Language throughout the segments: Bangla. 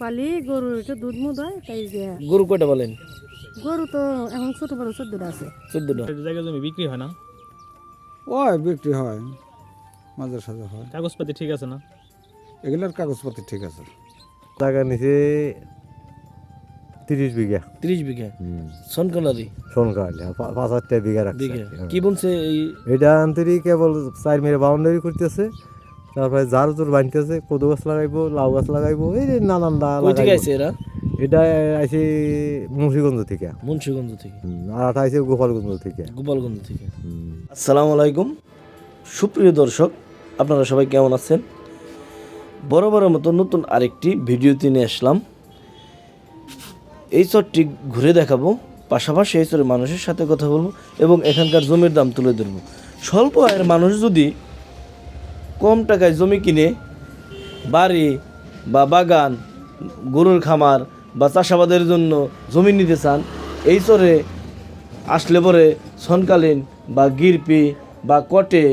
পালি গরু একটু দুধ মুধ হয় তাই যে গরু কয়টা বলেন গরু তো এখন ছোট বড় চোদ্দটা আছে। চোদ্দটা। জায়গা জমি বিক্রি হয় না? ওই বিক্রি হয়। মাঝে সাঝে হয়। কাগজপাতি ঠিক আছে না? এগুলোর কাগজপত্র ঠিক আছে। জায়গা নিচে তিরিশ বিঘা। তিরিশ বিঘা? সনকলারি? সোনকাল পাঁচ হাজার টাকা বিঘা রাখছে হ্যাঁ। কি। বলছে এই এটা আন্তরি কেবল চার মেরে বাউন্ডারি করতেছে। তারপরে জার জোর বানতেছে কদু গাছ লাগাইবো লাউ গাছ লাগাইবো এই যে নানান দা। আইছে এরা? এটা আছে মুন্সিগঞ্জ থেকে। মুন্সিগঞ্জ থেকে। আর আটা আছে গোপালগঞ্জ থেকে। গোপালগঞ্জ থেকে। আসসালামু আলাইকুম। সুপ্রিয় দর্শক আপনারা সবাই কেমন আছেন? বড় বড় মতো নতুন আরেকটি ভিডিওতে নিয়ে আসলাম। এই চরটি ঘুরে দেখাবো পাশাপাশি এই চরের মানুষের সাথে কথা বলব এবং এখানকার জমির দাম তুলে ধরবো। স্বল্প আয়ের মানুষ যদি কম টাকায় জমি কিনে বাড়ি বা বাগান, গরুর খামার বা চাষাবাদের জন্য জমি নিতে চান, এই চরে আসলে পরে সনকালীন বা গিরপি বা কটে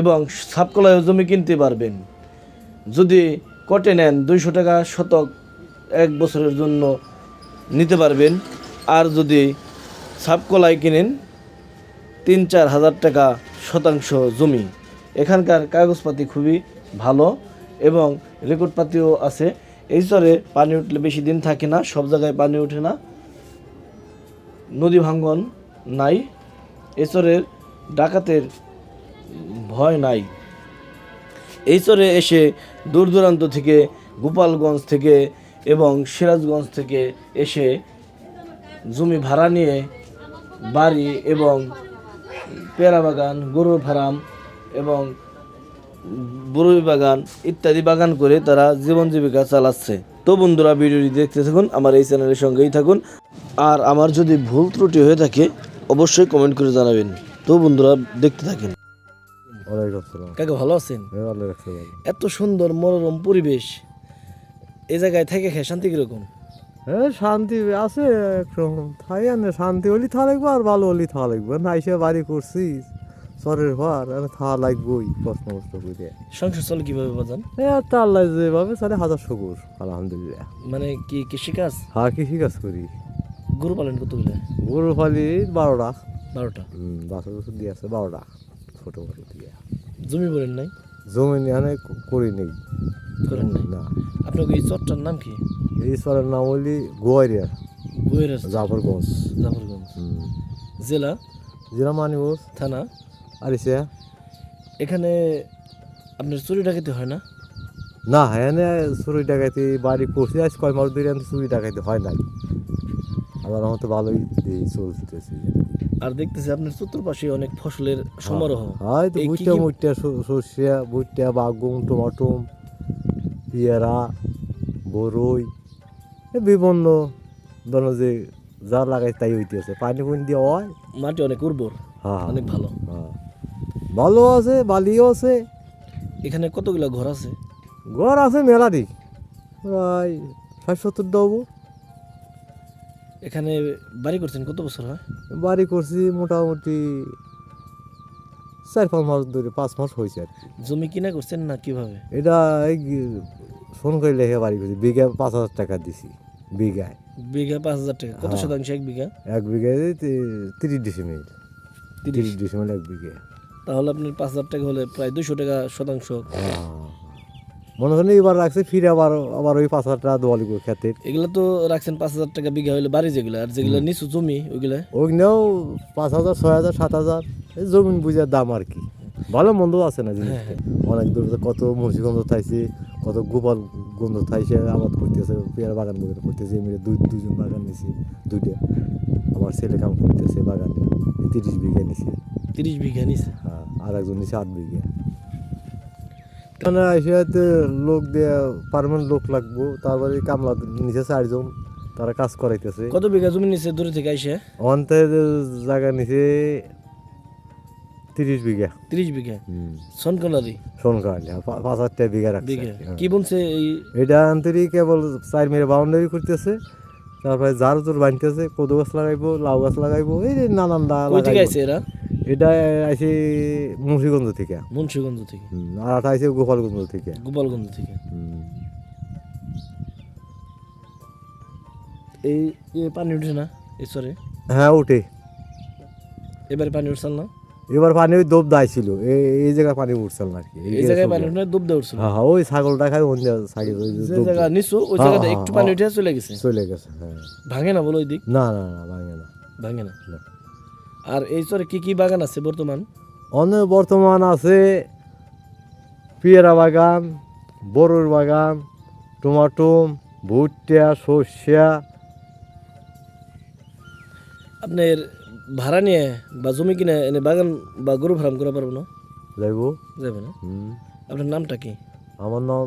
এবং সাপকলায় জমি কিনতে পারবেন। যদি কটে নেন, দুইশো টাকা শতক এক বছরের জন্য নিতে পারবেন। আর যদি সাপকলায় কিনেন, তিন চার হাজার টাকা শতাংশ জমি। এখানকার কাগজপাতি খুবই ভালো এবং রেকর্ডপাতিও আছে। এই স্তরে পানি উঠলে বেশি দিন থাকে না, সব জায়গায় পানি ওঠে না। নদী ভাঙ্গন নাই। এচরের ডাকাতের ভয় নাই। এই চরে এসে দূর দূরান্ত থেকে গোপালগঞ্জ থেকে এবং সিরাজগঞ্জ থেকে এসে জমি ভাড়া নিয়ে বাড়ি এবং পেয়ারা বাগান গরুর ফার্ম এবং বরুই বাগান ইত্যাদি বাগান করে তারা জীবন জীবিকা চালাচ্ছে। তো বন্ধুরা ভিডিওটি দেখতে থাকুন আমার এই চ্যানেলের সঙ্গেই থাকুন। আর আমার যদি ভুল ত্রুটি হয়ে থাকে অবশ্যই কমেন্ট করে জানাবেন। তো বন্ধুরা দেখতে থাকেন। কাকে ভালো আছেন? হ্যাঁ, এত সুন্দর মনোরম পরিবেশ। এ জায়গায় থেকে খেয়ে শান্তি কীরকম? হ্যাঁ শান্তি আছে একরকম। থাই শান্তি হলি থা লাগবে আর ভালো হলি থা লাগবে। না এসে বাড়ি করছি সরের ঘর আর থা লাগবেই কষ্ট মষ্ট করে সংসার চলে কীভাবে বাজান? এ তো আল্লাহ যেভাবে চলে হাজার শুকুর আলহামদুলিল্লাহ। মানে কি কৃষিকাজ? হ্যাঁ কৃষি কাজ করি। গরু পালন কতগুলো গরু ফালি বারোটা। বারোটা? বাছর বছর দিয়ে আছে বারোটা ছোট বড় দিয়ে। জমি বলেন নাই? জমি নিয়ে করি নেই। করেন নাই? না। আপনার এই চরটার নাম কি? এই সরের নাম হলি গোয়ারিয়া বইয়ের জাফরগঞ্জ। জাফরগঞ্জ। জেলা? জিরা মানিগঞ্জ থানা? আরিসে এখানে আপনার চুরি ডাকাতি হয় না? না হ্যাঁ চুরি ডাকাইতে বাড়ি করছি আজ কয় মাস ধরে আমি চুরি ডাকাইতে হয় নাই। আমার মতো ভালোই চলতেছি। আর দেখতেছি আপনার চতুর্পাশে অনেক ফসলের সমারোহ। হয়তো এই কি ভুট্টা মুট্টা সর্ষে ভুট্টা বাগুন টমাটম পেয়ারা বরই বিভিন্ন ধরনের যে যা লাগাই তাই হইতেছে। পানি কোন দিয়ে হয়। মাটি অনেক উর্বর হ্যাঁ অনেক ভালো। হ্যাঁ। ভালো আছে বালিও আছে। এখানে কতগুলো ঘর আছে? ঘর আছে মেলারই প্রায় ষাট সত্তর দেবো এখানে বাড়ি করছেন কত বছর হয়? বাড়ি করছি মোটামুটি চার পাঁচ মাস ধরে পাঁচ মাস হয়েছে আর কি। জমি কিনা করছেন না কীভাবে? এটা এই ফোন করে লেখে বাড়ি করছি বিঘা পাঁচ হাজার টাকা দিছি বিঘায়। বিঘা পাঁচ হাজার টাকা কত হ্যাঁ। শতাংশ এক বিঘা? এক বিঘায় তি- তিরিশ ডিসিমিল। তিরিশ। তিরিশ ডিসিমিল এক বিঘে তাহলে আপনার পাঁচ হাজার টাকা হলে প্রায় দুশো টাকা শতাংশ। মনে করেন এবার রাখছে ফিরে আবার আবার ওই পাঁচ হাজার টাকা দোয়ালি খেতে। এগুলো তো রাখছেন পাঁচ হাজার টাকা বিঘা হলে বাড়ি যেগুলো আর যেগুলো নিচু জমি ওইগুলা? ওইগুলো পাঁচ হাজার ছয় হাজার সাত হাজার। এই জমিন বুঝার দাম আর কি। ভালো মন্দ আছে না জিনিস হ্যাঁ, অনেক দূর কত মুন্সিগঞ্জ থাইছে কত গোপাল গন্ধ থাইছে আবাদ করতেছে পেয়ারা বাগান বাগান করতেছে এমনি দুই দুজন বাগান নিছি দুইটা। আমার ছেলে কাম করতেছে বাগানে তিরিশ বিঘা নিছে। তিরিশ বিঘা হ্যাঁ আর একজন নিছে আট বিঘা। এসে লোক দিয়ে পারমানেন্ট লোক লাগবো তারপরে কামলা নিচে চারজন তারা কাজ করাইতেছে। কত বিঘা জমি নিচে দূরে থেকে আইসে? অন্তের জায়গা নিচে তিরিশ বিঘা। তিরিশ বিঘা? সনকলারি সোনকাল পাঁচ হাজার টাকা বিঘা। রাখছে হ্যাঁ। কি বলছে এই এটা আন্তরি কেবল চার মেরে বাউন্ডারি করতেছে তারপরে জার জোর বানতেছে কদু গাছ লাগাইবো লাউ গাছ লাগাইবো এই নানান দা। আইছে এরা? এটা আইছে মুন্সিগঞ্জ থেকে। মুন্সিগঞ্জ থেকে। আর আটা আইছে গোপালগঞ্জ থেকে। গোপালগঞ্জ থেকে। এই পানি উঠে না ঈশ্বরে? হ্যাঁ উঠে। এবারে পানি উঠছিল না? এবার পানি ওই দোব দাইছিল এই এই জায়গায় পানি উঠছিল না আর কি। এই জায়গায় পানি উঠে ডুব দেওয়া উঠছিল হ্যাঁ হ্যাঁ ওই ছাগলটা খাই অন্য ছাগল ওই জায়গা নিচু ওই হ্যাঁ, জায়গাতে হ্যাঁ, একটু পানি। উঠে চলে গেছে। চলে গেছে হ্যাঁ। ভাঙে না বলো ওই দিক? না না না ভাঙে না। ভাঙে না? না। আর এই চরে কি কি বাগান আছে বর্তমান? অন্য বর্তমান আছে পেয়ারা বাগান বড়ুর বাগান টমাটো ভুট্টা সর্ষা। আপনার ভাড়া নিয়ে বা জমি কিনে এনে বাগান বা গরু ফার্ম করা পারব না? যাইব। যাবে না? আপনার নামটা কি? আমার নাম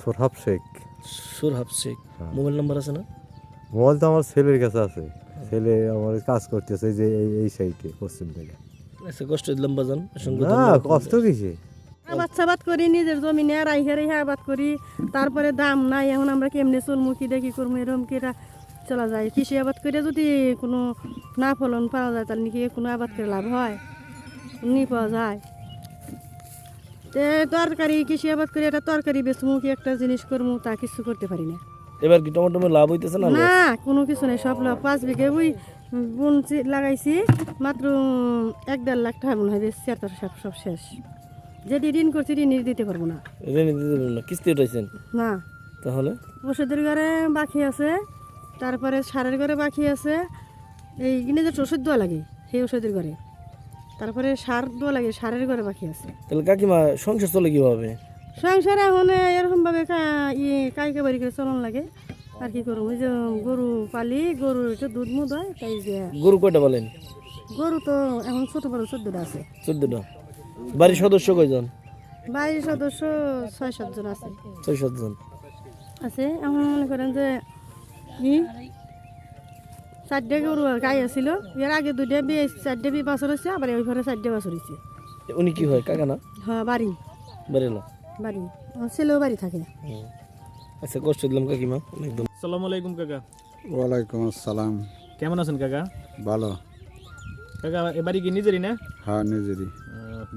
সোরহাব শেখ। সুরহাব শেখ। হ্যাঁ। মোবাইল নাম্বার আছে না? মোবাইল তো আমার ছেলের কাছে আছে। ছেলে আমার কাজ করতেছে যে এই- এই সাইডে পশ্চিম থেকে। আচ্ছা কষ্ট দিলাম বাজান না কষ্ট কিসে আবাদ সাবাদ করি নিজের জমিনে রাইহে রেহে আবাদ করি তারপরে দাম নাই এখন আমরা কেমনে দেখি করব এরকম কিরা চলা যায়। কৃষি আবাদ করে যদি কোনো না ফলন পাওয়া যায় তাহলে কি কোনো আবাদ করে লাভ হয়? নি পাওয়া যায়। তে তরকারি কৃষি আবাদ করে একটা তরকারি বেচমু কি একটা জিনিস করব তা কিছু করতে পারি না। এবার কি টমেটো লাভ হইতেছে না না কোনো কিছু নেই সব লাভ। পাঁচ বিঘে ওই বুনছি লাগাইছি মাত্র এক দেড় লাখ টাকা মনে হয় বেশি আর সব সব শেষ। যেটি ঋণ করছি ঋণ দিতে পারব না। রেনে দিতে পারবেন না কিস্তি উঠাইছেন? না। তাহলে? ওষুধের ঘরে বাকি আছে তারপরে সারের ঘরে বাকি আছে এই কিনে যে ওষুধ দেওয়া লাগে সেই ওষুধের ঘরে। তারপরে সার দেওয়া লাগে সারের ঘরে বাকি আছে। তাহলে কাকিমা সংসার চলে কীভাবে? সংসারে এখন এরকমভাবে ইয়ে কাইকে বাড়ি করে চলন লাগে। আর কি করব? ওই যে গরু পালি গরুর একটু দুধ মুধ হয় তাই যে গরু কয়টা বলেন গরু তো এখন ছোট বড় চোদ্দটা আছে। চোদ্দটা। বাড়ির সদস্য কয়জন? বাড়ির সদস্য ছয় সাতজন আছে। ছয় সাতজন আছে এখন মনে করেন যে কি? চারটে গরু গাই আছিল। এর আগে দুইটা বিয়ে চারটে বিয়ে বছর হয়েছে আবার ওই ঘরে চারটে বছর হয়েছে উনি কি হয়? কাকা না? হ্যাঁ বাড়ি। বাড়িলা বাড়ি? আমার ছেলেও বাড়ি থাকে আচ্ছা কষ্ট দিলাম কাকিমা একদম। আসসালামু আলাইকুম কাকা। ওয়ালাইকুম আসসালাম। কেমন আছেন কাকা? ভালো। কাকা এ বাড়ি কি নিজেরই না? হ্যাঁ নিজেরই।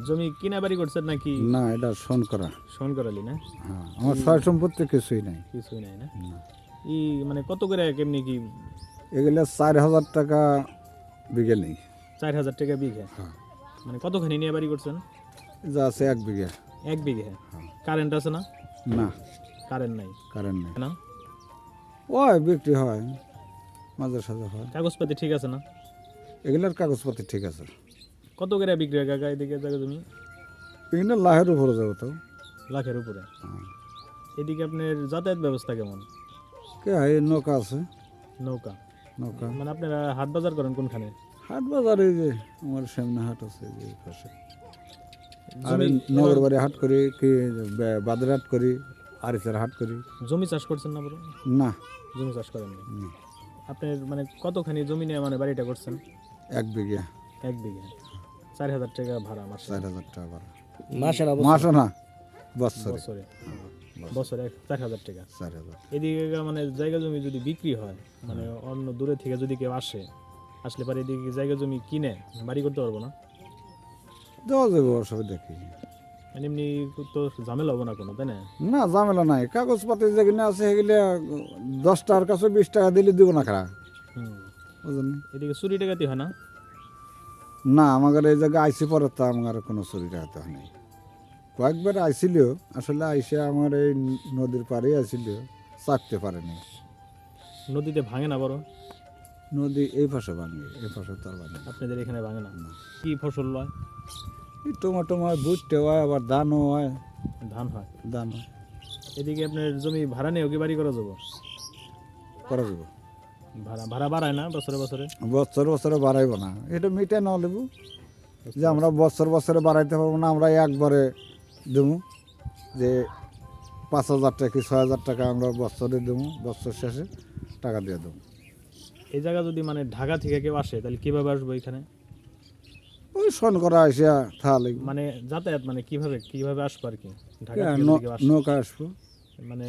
জমি কিনা বাড়ি করছেন নাকি? না এটা শোন করা। শোন করালি না? হ্যাঁ আমার সয় সম্পত্তি কিছুই নাই। কিছুই নাই না? ই মানে কত করে কেমনি কি? এগুলো চার হাজার টাকা বিঘে নেই। চার হাজার টাকা বিঘে? হ্যাঁ। মানে কতখানি নিয়ে বাড়ি করছেন? যা আছে এক বিঘে। এক বিঘে? কারেন্ট আছে না? না। কারেন্ট নাই। কারেন্ট নেই। না? ওই বিক্রি হয়। মাঝে সাঝে হয়। কাগজপাতি ঠিক আছে না? এগুলোর কাগজপত্র ঠিক আছে। কত করে বিক্রি হয় কাকা এদিকে জায়গা জমি? এগুলো লাহের উপরে যাব তো। লাখের উপরে? হ্যাঁ। এদিকে আপনার যাতায়াত ব্যবস্থা কেমন? কে হয় নৌকা আছে। নৌকা। নৌকা। মানে আপনারা হাট বাজার করেন কোনখানে? হাট বাজারে যে আমার সামনে হাট আছে এই পাশে। আর এই নগর বাড়ি হাট করি কি করি আরিসের হাট করি। জমি চাষ করছেন না বড় না। জমি চাষ করেন না। না, আপনার মানে কতখানি জমি নিয়ে মানে বাড়িটা করছেন? এক বিঘে। এক বিঘে। চার হাজার টাকা ভাড়া মাসে। চার হাজার টাকা ভাড়া। মাসে না মাসে না বছরে। বছরে। বছরে চার হাজার টাকা। চার হাজার। এদিকে মানে জায়গা জমি যদি বিক্রি হয় মানে অন্য দূরে থেকে যদি কেউ আসে আসলে পরে এদিকে জায়গা জমি কিনে বাড়ি করতে পারব না? দেওয়া যাবে অসুবিধা দেখি। মানে এমনি তো ঝামেলা হব না কোনো তাই না? না ঝামেলা নাই। কাগজপাতি যেখানে আছে সেগুলো দশ টাকার কাছে বিশ টাকা দিলে দিব না খারাপ। বুঝলেন? এদিকে চুরি টাকাতি হয় না? না আমাদের এই জায়গায় আইসি পরে তো আমার কোনো চুরি রাখতে হয় নাই। কয়েকবার আইছিল আসলে আইসে আমার এই নদীর পাড়ে আইছিল চাপতে পারেনি। নদীতে ভাঙে না বড় নদী এই পাশে ভাঙে এই পাশে তো আর ভাঙে না। আপনাদের এখানে ভাঙে না। কি ফসল হয়? এই টমাটো হয় বুঝতে হয় আবার ধানও হয়। ধান হয়? ধান হয়। এদিকে আপনার জমি ভাড়া নিয়েও কি বাড়ি করা যাব? করা যাব। ভাড়া ভাড়া বাড়ায় না বছরে বছরে? বছর বছরে বাড়াইব না। এটা মিটে না লেবু যে আমরা বছর বছরে বাড়াইতে পারব না আমরা একবারে দেবো যে পাঁচ হাজার টাকা কি ছয় হাজার টাকা আমরা বছরে দেবো বছর শেষে টাকা দিয়ে দেবো এই জায়গা যদি মানে ঢাকা থেকে কেউ আসে তাহলে কীভাবে আসব এখানে? ওই শোন করা আসিয়া তাহলে মানে যাতায়াত মানে কীভাবে কীভাবে আসব আর কি? ঢাকা নৌকা আসব। মানে